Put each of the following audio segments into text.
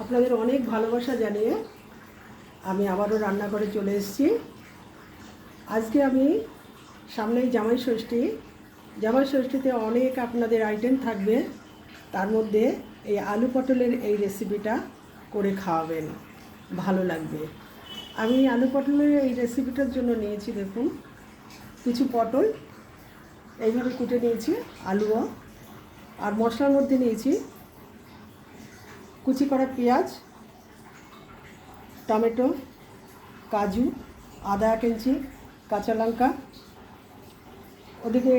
আপনাদের অনেক ভালোবাসা জানিয়ে আমি আবারও রান্নাঘরে চলে এসেছি। আজকে আমি সামনেই জামাই ষষ্ঠী। জামাই ষষ্ঠীতে অনেক আপনাদের আইটেম থাকবে। তার মধ্যে এই আলু পটলের এই রেসিপিটা করে খাওয়াবেন। ভালো লাগবে। আমি আলু পটলের এই রেসিপিটার জন্য নিয়েছি, দেখুন, কিছু পটল। এইভাবে কুটে নিয়েছি, আলুও। আর মশলার মধ্যে নিয়েছি কুচি করা পেঁয়াজ, টমেটো, কাজু, আদা এক ইঞ্চি কাঁচা লঙ্কা, ওদিকে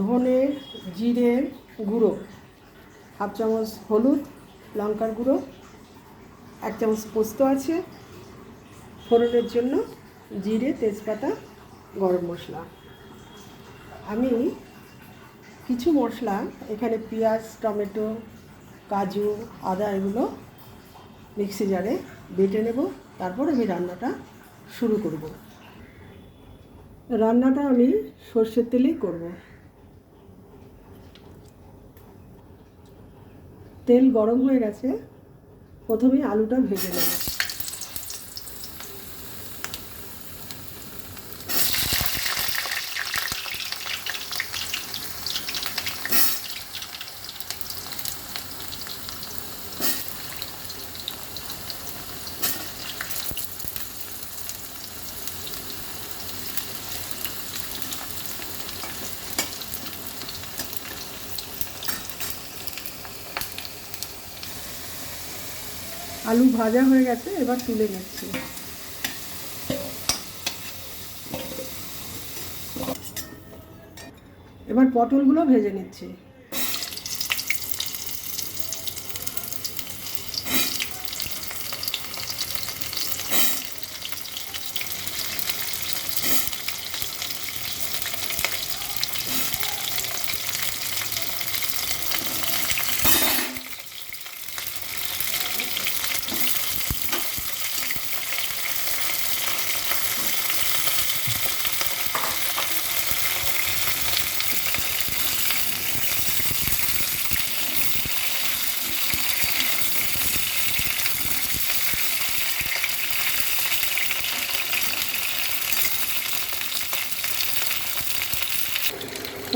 ধনে, জিরে গুঁড়ো, হাফ চামচ হলুদ, লঙ্কার গুঁড়ো, এক চামচ পোস্ত আছে, ফোড়নের জন্য জিরে, তেজপাতা, গরম মশলা। আমি কিছু মশলা, এখানে পেঁয়াজ, টমেটো কাজু, আদা এগুলো মিক্সি জারে বেটে নেব। তারপর আমি রান্নাটা শুরু করব। রান্নাটা আমি সর্ষের তেলেই করব। তেল গরম হয়ে গেছে। প্রথমে আলুটা ভেজে নেব। আলু ভাজা হয়ে গেছে এবার তুলে নিচ্ছি। এবার পটলগুলো ভেজে নিচ্ছি।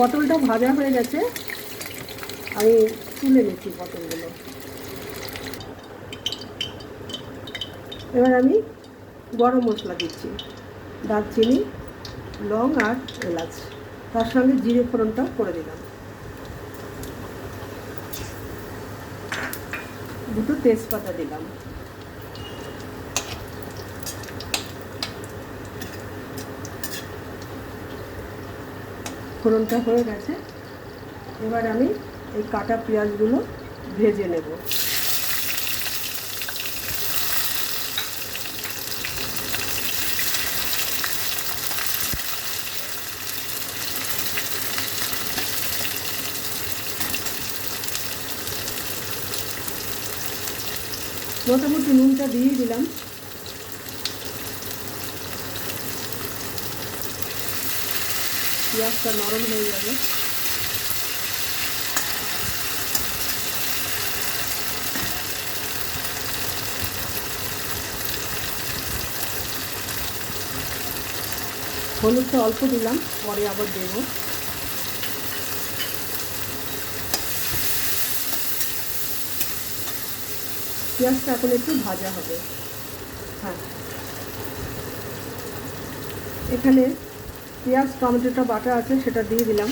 পটলটা ভাজা হয়ে গেছে। আমি তুলে নিচ্ছি পটলগুলো। এবার আমি গরম মশলা দিচ্ছি। দারচিনি, লং আর এলাচ। তার সঙ্গে জিরে ফোড়নটাও করে দিলাম। দুটো তেজপাতা দিলাম। ফোড়নটা হয়ে গেছে। এবার আমি এই কাটা পেঁয়াজগুলো ভেজে নেব। মোটামুটি নুনটা দিয়ে দিলাম। পেঁয়াজটা নরম হয়ে যাবে। হলুদটা অল্প দিলাম, পরে আবার দেব। পেঁয়াজটা এখন একটু ভাজা হবে। হ্যাঁ। এখানে পেঁয়াজ, টমেটোটা, বাটা আছে, সেটা দিয়ে দিলাম।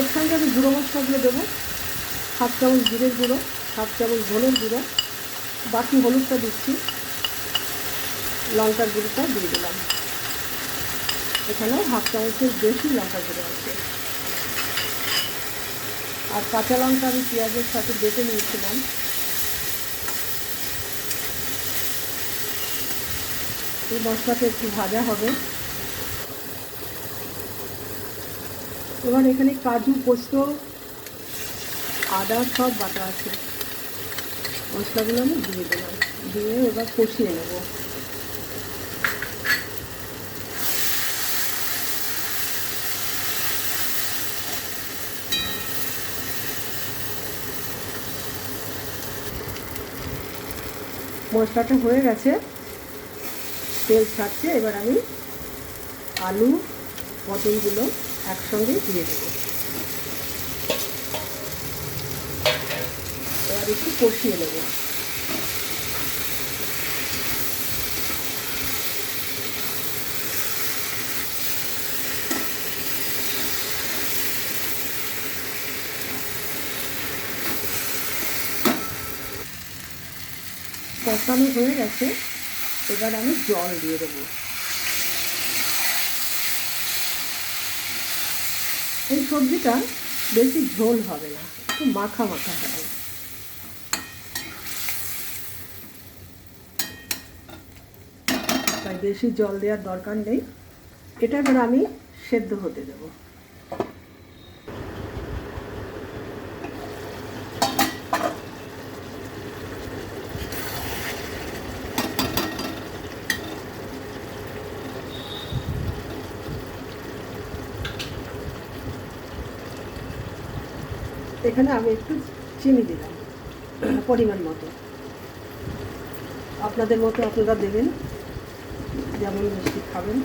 এর সঙ্গে আমি গুঁড়ো মশলাগুলো দেবো। হাফ চামচ জিরের গুঁড়ো, হাফ চামচ ধনের গুঁড়ো, বাকি হলুদটা দিচ্ছি। লঙ্কার গুঁড়োটা দিয়ে দিলাম। এখানেও হাফ চামচের বেশি লঙ্কা গুঁড়ো আছে। আর কাঁচা লঙ্কা আমি পেঁয়াজের সাথে বেটে নিয়েছিলাম। এই মশলাটা একটু ভাজা হবে। এবার এখানে কাজু, পোস্ত, আদা সব বাটা আছে। মশলাগুলো আমি দিয়ে দিলাম। দিয়ে এবার কষিয়ে নেব। মশলাটা হয়ে গেছে। তেল ছাড়ছে, এবার আমি আলু, পটলগুলো একসঙ্গে দিয়ে দেবো। এবার একটু কষিয়ে নেব। কষানো হয়ে গেছে, এবার আমি জল দিয়ে দেবো। এই সবজিটা বেশি ঝোল হবে না, একটু মাখা মাখা হবে। তাই বেশি জল দেওয়ার দরকার নেই, এটা এবার আমি সেদ্ধ হতে দেবো। এখানে আমি একটু চিনি দিলাম, পরিমাণ মতো। আপনাদের মতো আপনারা দেবেন, যেমন মিষ্টি খাবেন।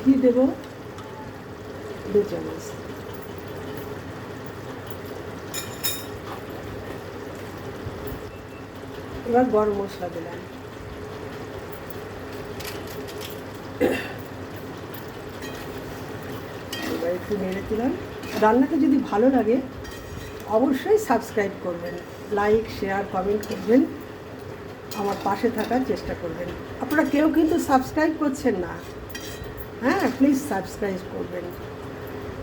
ঘি দেব দু চামচ। এবার গরম মশলা দিলাম। এবার একটু নেড়ে দিলাম। রান্নাটা যদি ভালো লাগে, অবশ্যই সাবস্ক্রাইব করবেন, লাইক, শেয়ার, কমেন্ট করবেন, আমার পাশে থাকার চেষ্টা করবেন। আপনারা কেউ কিন্তু সাবস্ক্রাইব করছেন না হ্যাঁ প্লিজ সাবস্ক্রাইব করবেন।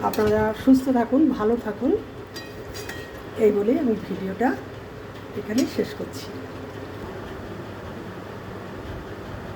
আপনারা সুস্থ থাকুন, ভালো থাকুন। এই বলেই আমি ভিডিওটা এখানে শেষ করছি।